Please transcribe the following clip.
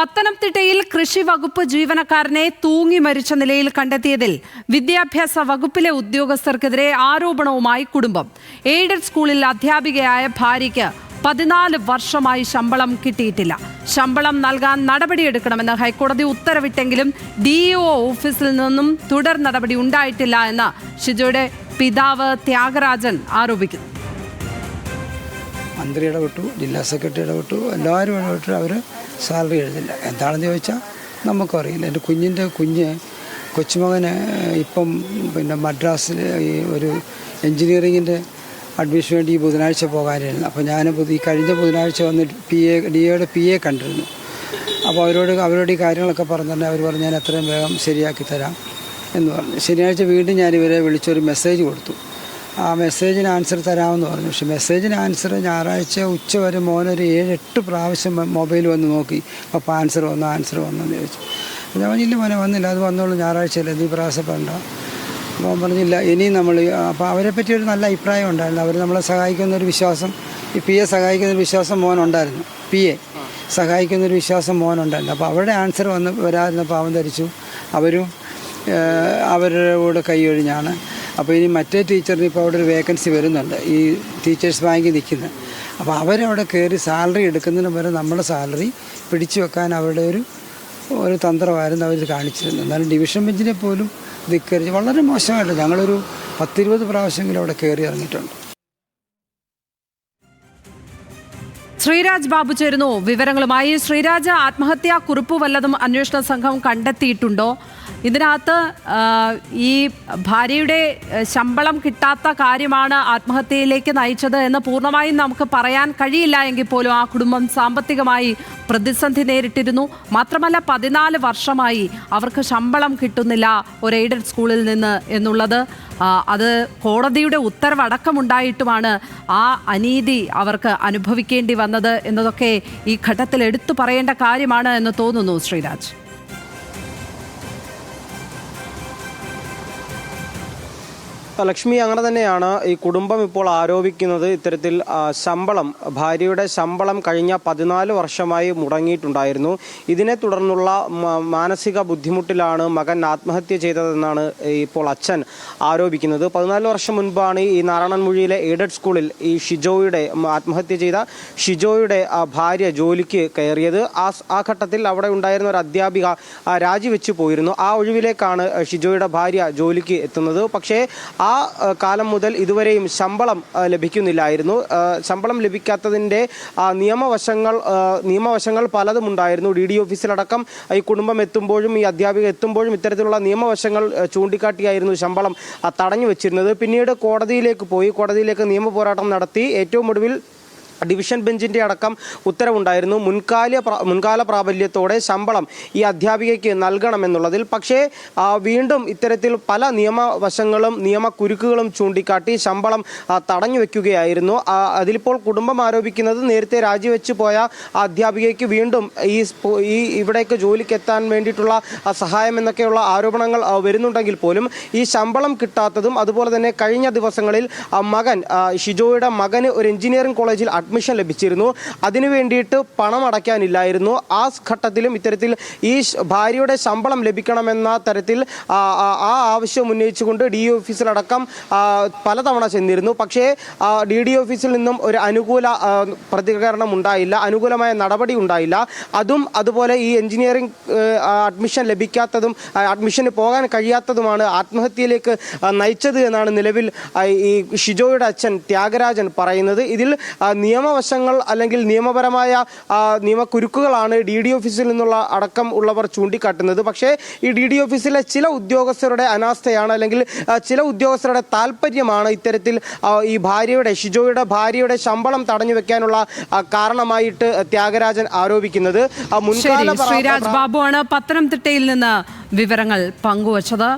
പത്തനംതിട്ടയിൽ കൃഷി വകുപ്പ് ജീവനക്കാരനെ തൂങ്ങി മരിച്ച നിലയിൽ കണ്ടെത്തിയതിൽ വിദ്യാഭ്യാസ വകുപ്പിലെ ഉദ്യോഗസ്ഥർക്കെതിരെ ആരോപണവുമായി കുടുംബം. എയ്ഡഡ് സ്കൂളിൽ അധ്യാപികയായ ഭാര്യയ്ക്ക് പതിനാല് വർഷമായി ശമ്പളം കിട്ടിയിട്ടില്ല. ശമ്പളം നൽകാൻ നടപടിയെടുക്കണമെന്ന് ഹൈക്കോടതി ഉത്തരവിട്ടെങ്കിലും ഡിഇഒ ഓഫീസിൽ നിന്നും തുടർ നടപടി ഉണ്ടായിട്ടില്ല എന്ന് ഷിജോയുടെ പിതാവ് ത്യാഗരാജൻ ആരോപിക്കുന്നു. മന്ത്രി ഇടപെട്ടു ജില്ലാ സെക്രട്ടറി ഇടപെട്ടു എല്ലാവരും ഇടപെട്ടു അവർ സാലറി എഴുതില്ല. എന്താണെന്ന് ചോദിച്ചാൽ നമുക്കറിയില്ല എന്റെ കുഞ്ഞിന്റെ കുഞ്ഞ് കൊച്ചുമകന് ഇപ്പം പിന്നെ മദ്രാസിൽ ഈ ഒരു എൻജിനീയറിങ്ങിന്റെ അഡ്മിഷൻ വേണ്ടി ഈ ബുധനാഴ്ച പോകാനായിരുന്നു. അപ്പോൾ ഞാൻ ഈ കഴിഞ്ഞ ബുധനാഴ്ച വന്ന് പി എ ഡി എയുടെ പി എ കണ്ടിരുന്നു. അപ്പോൾ അവരോട് അവരോട് ഈ കാര്യങ്ങളൊക്കെ പറഞ്ഞിട്ട് അവർ പറഞ്ഞു ഞാൻ എത്രയും വേഗം ശരിയാക്കി തരാം എന്ന് പറഞ്ഞു. ശനിയാഴ്ച വീണ്ടും ഞാൻ ഇവരെ വിളിച്ചൊരു മെസ്സേജ് കൊടുത്തു. ആ മെസ്സേജിന് ആൻസർ തരാമെന്ന് പറഞ്ഞു. പക്ഷെ മെസ്സേജിന് ആൻസർ ഞായറാഴ്ച ഉച്ച വരെ മോനൊരു ഏഴ് എട്ട് പ്രാവശ്യം മൊബൈൽ വന്ന് നോക്കി. അപ്പോൾ ആൻസർ വന്നു ആൻസർ വന്നു എന്ന് ചോദിച്ചു. ഞാൻ പറഞ്ഞില്ല മോനെ വന്നില്ല. അത് വന്നോളൂ ഞായറാഴ്ചയല്ലേ നീ പ്രയാസപ്പെടണ്ട അപ്പോൾ പറഞ്ഞില്ല ഇനിയും നമ്മൾ അപ്പോൾ അവരെ പറ്റി ഒരു നല്ല അഭിപ്രായം ഉണ്ടായിരുന്നു. അവർ നമ്മളെ സഹായിക്കുന്ന ഒരു വിശ്വാസം ഈ പി എ സഹായിക്കുന്ന ഒരു വിശ്വാസം മോനുണ്ടായിരുന്നു. പി എ സഹായിക്കുന്ന ഒരു വിശ്വാസം മോനുണ്ടായിരുന്നു. അപ്പോൾ അവരുടെ ആൻസർ വന്ന് വരാതിരുന്നപ്പോൾ അവൻ ധരിച്ചു. അവരും അവരുടെ കൂടെ കൈയൊഴിഞ്ഞാണ് അപ്പോൾ ഇനി മറ്റേ ടീച്ചറിന് ഇപ്പോൾ അവിടെ ഒരു വേക്കൻസി വരുന്നുണ്ട്. ഈ ടീച്ചേഴ്സ് ബാങ്കിൽ നിൽക്കുന്നത് അപ്പോൾ അവരവിടെ കയറി സാലറി എടുക്കുന്നതിന് പകരം നമ്മുടെ സാലറി പിടിച്ചു വെക്കാൻ അവരുടെ ഒരു ഒരു തന്ത്രമായിരുന്നു അവർ കാണിച്ചിരുന്നത്. എന്നാലും ഡിവിഷൻ ബെഞ്ചിനെ പോലും ധിക്കരിച്ച് വളരെ മോശമായിട്ട് ഞങ്ങളൊരു പത്തിരുപത് പ്രാവശ്യമെങ്കിലും അവിടെ കയറി ഇറങ്ങിയിട്ടുണ്ട്. ശ്രീരാജ് ബാബു ചേരുന്നു. വിവരങ്ങളുമായി ശ്രീരാജ് ആത്മഹത്യാ കുറിപ്പ് വല്ലതും അന്വേഷണ സംഘം കണ്ടെത്തിയിട്ടുണ്ടോ? ഇതിനകത്ത് ഈ ഭാര്യയുടെ ശമ്പളം കിട്ടാത്ത കാര്യമാണ് ആത്മഹത്യയിലേക്ക് നയിച്ചത് എന്ന് പൂർണമായും നമുക്ക് പറയാൻ കഴിയില്ല എങ്കിൽ പോലും ആ കുടുംബം സാമ്പത്തികമായി പ്രതിസന്ധി നേരിട്ടിരുന്നു. മാത്രമല്ല പതിനാല് വർഷമായി അവർക്ക് ശമ്പളം കിട്ടുന്നില്ല ഒരു എയ്ഡഡ് സ്കൂളിൽ നിന്ന് എന്നുള്ളത്. അത് കോടതിയുടെ ഉത്തരവടക്കമുണ്ടായിട്ടുമാണ് ആ അനീതി അവർക്ക് അനുഭവിക്കേണ്ടി വന്നത് എന്നതൊക്കെ ഈ ഘട്ടത്തിൽ എടുത്തു പറയേണ്ട കാര്യമാണ് എന്ന് തോന്നുന്നു ശ്രീരാജ്. ലക്ഷ്മി അങ്ങനെ തന്നെയാണ് ഈ കുടുംബം ഇപ്പോൾ ആരോപിക്കുന്നത്. ഇത്തരത്തിൽ ശമ്പളം ഭാര്യയുടെ ശമ്പളം കഴിഞ്ഞ പതിനാല് വർഷമായി മുടങ്ങിയിട്ടുണ്ടായിരുന്നു. ഇതിനെ തുടർന്നുള്ള മാനസിക ബുദ്ധിമുട്ടിലാണ് മകൻ ആത്മഹത്യ ചെയ്തതെന്നാണ് ഇപ്പോൾ അച്ഛൻ ആരോപിക്കുന്നത്. പതിനാല് വർഷം മുൻപാണ് ഈ നാരായണൻമുഴിയിലെ എയ്ഡഡ് സ്കൂളിൽ ഈ ഷിജോയുടെ ആത്മഹത്യ ചെയ്ത ഷിജോയുടെ ഭാര്യ ജോലിക്ക് കയറിയത്. ആ ആ ഘട്ടത്തിൽ അവിടെ ഉണ്ടായിരുന്ന ഒരു അധ്യാപിക രാജിവെച്ച് പോയിരുന്നു. ആ ഒഴിവിലേക്കാണ് ഷിജോയുടെ ഭാര്യ ജോലിക്ക് എത്തുന്നത്. പക്ഷേ ആ ആ, കാലം മുതൽ ഇതുവരെയും ശമ്പളം ലഭിക്കുന്നില്ലായിരുന്നു. ശമ്പളം ലഭിക്കാത്തതിന്റെ നിയമവശങ്ങൾ നിയമവശങ്ങൾ പലതും ഉണ്ടായിരുന്നു. ഡി ഡി ഓഫീസിലടക്കം ഈ കുടുംബം എത്തുമ്പോഴും ഈ അധ്യാപിക എത്തുമ്പോഴും ഇത്തരത്തിലുള്ള നിയമവശങ്ങൾ ചൂണ്ടിക്കാട്ടിയായിരുന്നു ശമ്പളം തടഞ്ഞു വെച്ചിരുന്നത് പിന്നീട് കോടതിയിലേക്ക് പോയി. കോടതിയിലേക്ക് നിയമ പോരാട്ടം നടത്തി. ഏറ്റവും ഒടുവിൽ ഡിവിഷൻ ബെഞ്ചിന്റെ അടക്കം ഉത്തരവുണ്ടായിരുന്നു. മുൻകാല മുൻകാല പ്രാബല്യത്തോടെ ശമ്പളം ഈ അധ്യാപികയ്ക്ക് നൽകണമെന്നുള്ളതിൽ. പക്ഷേ വീണ്ടും ഇത്തരത്തിൽ പല നിയമവശങ്ങളും നിയമക്കുരുക്കുകളും ചൂണ്ടിക്കാട്ടി ശമ്പളം തടഞ്ഞു വെക്കുകയായിരുന്നു അതിലിപ്പോൾ കുടുംബം ആരോപിക്കുന്നത് നേരത്തെ രാജിവെച്ച് പോയ അധ്യാപികയ്ക്ക് വീണ്ടും ഈ ഈ ഇവിടേക്ക് ജോലിക്ക് എത്താൻ വേണ്ടിയിട്ടുള്ള സഹായം എന്നൊക്കെയുള്ള ആരോപണങ്ങൾ വരുന്നുണ്ടെങ്കിൽ പോലും ഈ ശമ്പളം കിട്ടാത്തതും അതുപോലെ തന്നെ കഴിഞ്ഞ ദിവസങ്ങളിൽ മകൻ ഷിജോയുടെ മകന് ഒരു എഞ്ചിനീയറിംഗ് കോളേജിൽ അഡ്മിഷൻ ലഭിച്ചിരുന്നു. അതിനു വേണ്ടിയിട്ട് പണം അടയ്ക്കാനില്ലായിരുന്നു. ആ ഘട്ടത്തിലും ഇത്തരത്തിൽ ഈ ഭാര്യയുടെ ശമ്പളം ലഭിക്കണമെന്ന തരത്തിൽ ആ, ആവശ്യം ഉന്നയിച്ചുകൊണ്ട് ഡി ഓഫീസിലടക്കം പലതവണ ചെന്നിരുന്നു. പക്ഷേ ഡി ഡി ഓഫീസിൽ നിന്നും ഒരു അനുകൂല പ്രതികരണം ഉണ്ടായില്ല. അനുകൂലമായ നടപടി ഉണ്ടായില്ല. അതും അതുപോലെ ഈ എഞ്ചിനീയറിംഗ് അഡ്മിഷൻ ലഭിക്കാത്തതും അഡ്മിഷന് പോകാൻ കഴിയാത്തതുമാണ് ആത്മഹത്യയിലേക്ക് നയിച്ചത് എന്നാണ് നിലവിൽ ഈ ഷിജോയുടെ അച്ഛൻ ത്യാഗരാജൻ പറയുന്നത്. ഇതിൽ ആ, നിയമവശങ്ങൾ അല്ലെങ്കിൽ നിയമപരമായ നിയമക്കുരുക്കുകളാണ് ഡി ഡി ഓഫീസിൽ നിന്നുള്ള അടക്കം ഉള്ളവർ ചൂണ്ടിക്കാട്ടുന്നത്. പക്ഷേ ഈ ഡി ഡി ഓഫീസിലെ ചില ഉദ്യോഗസ്ഥരുടെ അനാസ്ഥയാണ് അല്ലെങ്കിൽ ചില ഉദ്യോഗസ്ഥരുടെ താല്പര്യമാണ് ഇത്തരത്തിൽ ഈ ഭാര്യയുടെ ഷിജോയുടെ ഭാര്യയുടെ ശമ്പളം തടഞ്ഞു വെക്കാനുള്ള കാരണമായിട്ട് ത്യാഗരാജൻ ആരോപിക്കുന്നത്. ശ്രീരാജ് ബാബുവാണ് പത്തനംതിട്ടയിൽ നിന്ന് വിവരങ്ങൾ പങ്കുവച്ചത്.